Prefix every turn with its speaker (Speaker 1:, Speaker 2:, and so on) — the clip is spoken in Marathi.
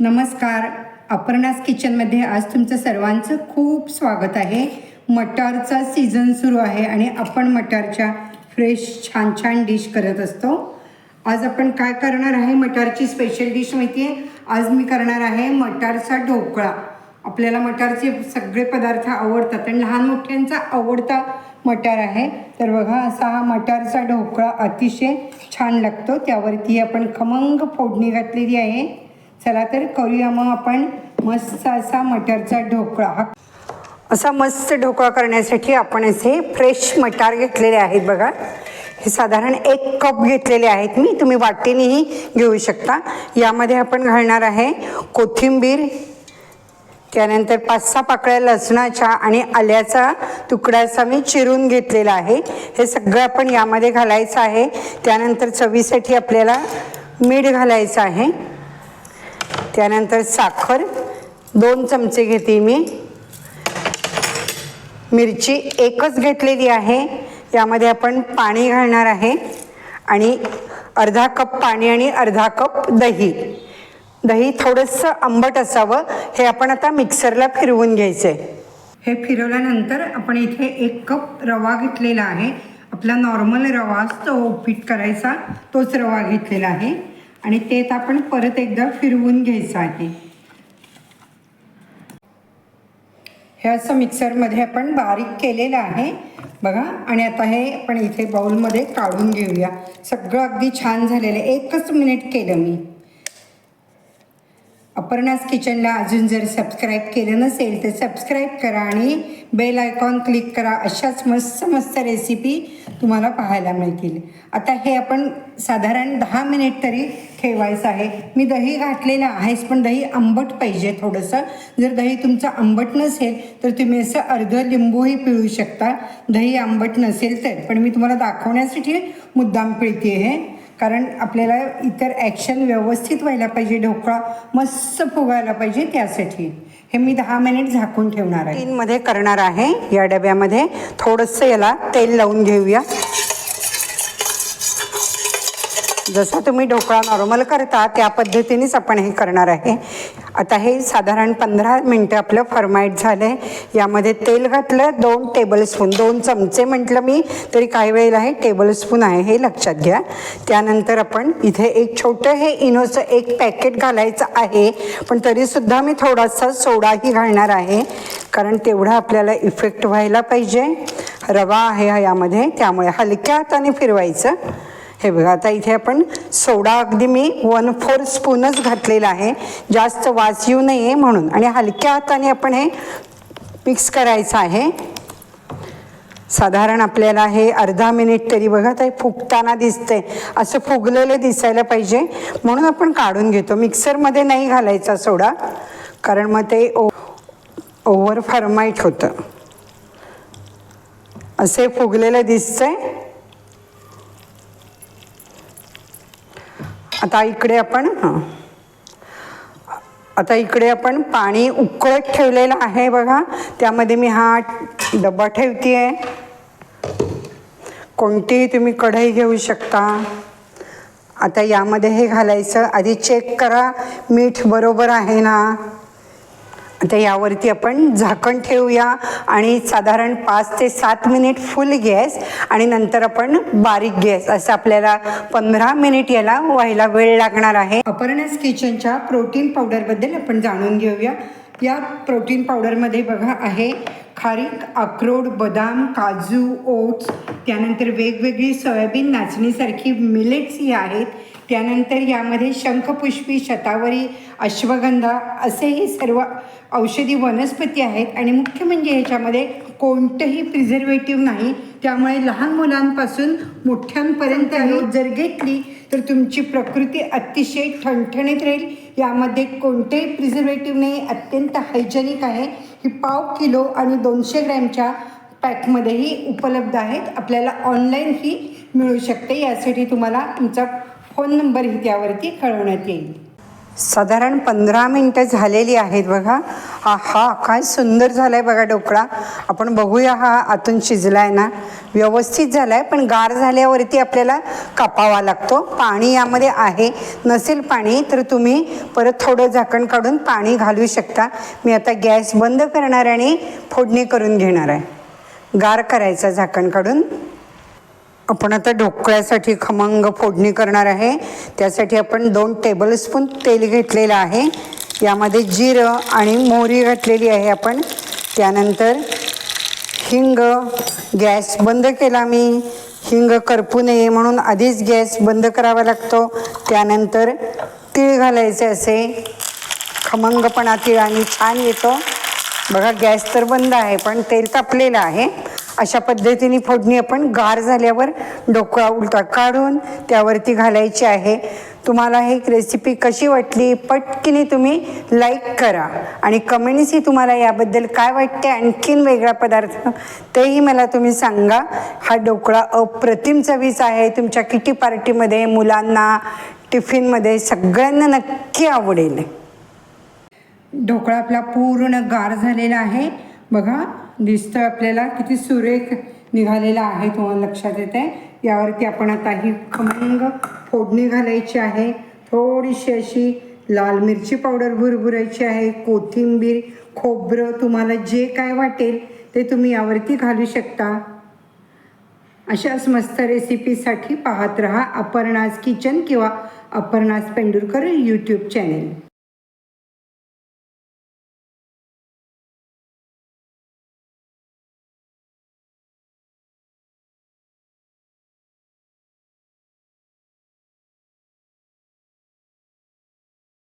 Speaker 1: नमस्कार. अपर्णास किचनमध्ये आज तुमचं सर्वांचं खूप स्वागत आहे. मटारचा सीझन सुरू आहे आणि आपण मटारच्या फ्रेश छान छान डिश करत असतो. आज आपण काय करणार आहे? मटारची स्पेशल डिश माहिती आहे आज मी करणार आहे मटारचा ढोकळा. आपल्याला मटारचे सगळे पदार्थ आवडतात आणि लहान मोठ्यांचा आवडता मटार आहे. तर बघा असा हा मटारचा ढोकळा अतिशय छान लागतो. त्यावरती आपण खमंग फोडणी घातलेली आहे. चला तर करूया मग आपण मस्त असा मटारचा ढोकळा. असा मस्त ढोकळा करण्यासाठी आपण असे फ्रेश मटार घेतलेले आहेत बघा. हे साधारण एक कप घेतलेले आहेत मी. तुम्ही वाटेनेही घेऊ शकता. यामध्ये आपण घालणार आहे कोथिंबीर त्यानंतर पाच सहा पाकळ्या लसणाच्या आणि आल्याचा तुकड्याचा मी चिरून घेतलेला आहे. हे सगळं आपण यामध्ये घालायचं आहे. त्यानंतर चवीसाठी आपल्याला मीठ घालायचं आहे. त्यानंतर साखर दोन चमचे घेते मी. मिरची एकच घेतलेली आहे. यामध्ये आपण पाणी घालणार आहे. आणि अर्धा कप पाणी आणि अर्धा कप दही. दही थोडंसं आंबट असावं. हे आपण आता मिक्सरला फिरवून घ्यायचं आहे हे फिरवल्यानंतर आपण इथे एक कप रवा घेतलेला आहे. आपला नॉर्मल रवा असतो उपीट करायचा तोच रवा घेतलेला आहे. आणि ते आपण परत एकदा फिरवून घ्यायचं आहे. हे असं मिक्सरमध्ये आपण बारीक केलेलं आहे. बघा आणि आता हे आपण इथे बाउलमध्ये काढून घेऊया. सगळं अगदी छान झालेलं आहे. एकच मिनिट केलं मी. अपर्णास किचनला अजून जर सबस्क्राईब केलं नसेल तर सबस्क्राईब करा आणि बेल आयकॉन क्लिक करा. अशाच मस्त मस्त रेसिपी तुम्हाला पाहायला मिळतील. आता हे आपण साधारण दहा मिनिट तरी ठेवायचं आहे. मी दही घातलेलं आहेच पण दही आंबट पाहिजे थोडंसं. जर दही तुमचं आंबट नसेल तर तुम्ही असं अर्ध लिंबूही पिळू शकता. दही आंबट नसेल तर. पण मी तुम्हाला दाखवण्यासाठी मुद्दाम पिळते हे. कारण आपल्याला इतर ॲक्शन व्यवस्थित व्हायला पाहिजे ढोकळा मस्त फुगायला पाहिजे त्यासाठी. हे मी दहा मिनिट झाकून ठेवणार आहे. तीनमध्ये करणार आहे. या डब्यामध्ये थोडंसं याला तेल लावून घेऊया. जसा तुम्ही ढोकळा नॉर्मल करता त्या पद्धतीनेच आपण हे करणार आहे. आता हे साधारण पंधरा मिनटं आपलं फर्माईट झालं आहे यामध्ये तेल घातलं दोन टेबलस्पून दोन चमचे म्हटलं मी तरी काही वेळेला हे टेबलस्पून आहे हे लक्षात घ्या. त्यानंतर आपण इथे एक छोटं हे इनोचं एक पॅकेट घालायचं आहे पण तरीसुद्धा मी थोडासा सोडाही घालणार आहे कारण तेवढा आपल्याला इफेक्ट व्हायला पाहिजे. रवा आहे यामध्ये त्यामुळे हलक्या हाताने फिरवायचं. हे बघा आता इथे आपण सोडा अगदी मी वन फोर स्पूनच घातलेला आहे. जास्त वास येऊ नये म्हणून. आणि हलक्या हाताने आपण हे मिक्स करायचं आहे. साधारण आपल्याला हे अर्धा मिनिट तरी बघा ते फुगताना दिसतंय. असं फुगलेलं दिसायला पाहिजे. म्हणून आपण काढून घेतो. मिक्सरमध्ये नाही घालायचा सोडा. कारण मग ते ओ ओव्हर फर्माईट होतं. असे फुगलेलं दिसतंय. आता इकडे आपण हां. आता इकडे आपण पाणी उकळत ठेवलेलं आहे बघा. त्यामध्ये मी हा डबा ठेवते आहे कोणतीही तुम्ही कढई घेऊ शकता. आता यामध्ये हे घालायचं. आधी चेक करा. मीठ बरोबर आहे ना? आता यावरती आपण झाकण ठेवूया आणि साधारण पाच ते सात मिनिट फुल गॅस आणि नंतर आपण बारीक गॅस असं आपल्याला पंधरा मिनिट याला व्हायला वेळ लागणार आहे. अपर्णास किचनच्या प्रोटीन पावडरबद्दल आपण जाणून घेऊया. या प्रोटीन पावडरमध्ये बघा आहे खारीक अक्रोड बदाम काजू ओट्स त्यानंतर वेगवेगळी सोयाबीन नाचणीसारखी मिलेट्स ही आहेत. त्यानंतर यामध्ये शंखपुष्पी शतावरी अश्वगंधा असेही सर्व औषधी वनस्पती आहेत. आणि मुख्य म्हणजे ह्याच्यामध्ये कोणतंही प्रिझर्वेटिव्ह नाही. त्यामुळे लहान मुलांपासून मोठ्यांपर्यंत जर घेतली तर तुमची प्रकृती अतिशय ठणठणीत राहील. यामध्ये कोणतेही प्रिझर्वेटिव्ह नाही. अत्यंत हायजेनिक आहे. ही पाव किलो आणि दोनशे ग्रॅमच्या पॅकमध्येही उपलब्ध आहेत. आपल्याला ऑनलाईन ही मिळू शकते. यासाठी तुम्हाला तुमचा फोन नंबरही त्यावरती कळवण्यात येईल. साधारण पंधरा मिनटं झालेली आहेत बघा. हा हा काय सुंदर झाला आहे बघा ढोकळा. आपण बघूया हा आतून शिजला आहे ना. व्यवस्थित झाला आहे पण गार झाल्यावरती आपल्याला कापावा लागतो. पाणी यामध्ये आहे. नसेल पाणी तर तुम्ही परत थोडं झाकण काढून पाणी घालू शकता. मी आता गॅस बंद करणार आणि फोडणी करून घेणार आहे. गार करायचा झाकण काढून. आपण आता ढोकळ्यासाठी खमंग फोडणी करणार आहे. त्यासाठी आपण दोन टेबलस्पून तेल घेतलेलं आहे. यामध्ये जिरं आणि मोहरी घातलेली आहे आपण. त्यानंतर हिंग गॅस बंद केला मी. हिंग करपू नये म्हणून आधीच गॅस बंद करावा लागतो. त्यानंतर तीळ घालायचे असे. खमंगपणा तीळ आणि छान येतो. बघा गॅस तर बंद आहे पण तेल तापलेलं आहे. अशा पद्धतीने फोडणी आपण गार झाल्यावर ढोकळा उलटा काढून त्यावरती घालायची आहे. तुम्हाला ही रेसिपी कशी वाटली पटकिनी तुम्ही लाईक करा. आणि कमेंट्सही तुम्हाला याबद्दल काय वाटते आणखीन वेगळा पदार्थ तेही मला तुम्ही सांगा. हा ढोकळा अप्रतिम चवीचा आहे. तुमच्या किटी पार्टीमध्ये मुलांना टिफिनमध्ये सगळ्यांना नक्की आवडेल. ढोकळा आपला पूर्ण गार झालेला आहे. बघा दिसतं आपल्याला किती सुरेख निघालेला आहे तुम्हाला लक्षात येत आहे यावरती आपण आता ही खमंग फोडणी घालायची आहे. थोडीशी अशी लाल मिरची पावडर भुरभुरायची आहे. कोथिंबीर खोबरं तुम्हाला जे काय वाटेल ते तुम्ही यावरती घालू शकता. अशाच मस्त रेसिपीसाठी पाहत रहा अपर्णाज किचन किंवा अपर्णाज पेंडुरकर यूट्यूब चॅनेल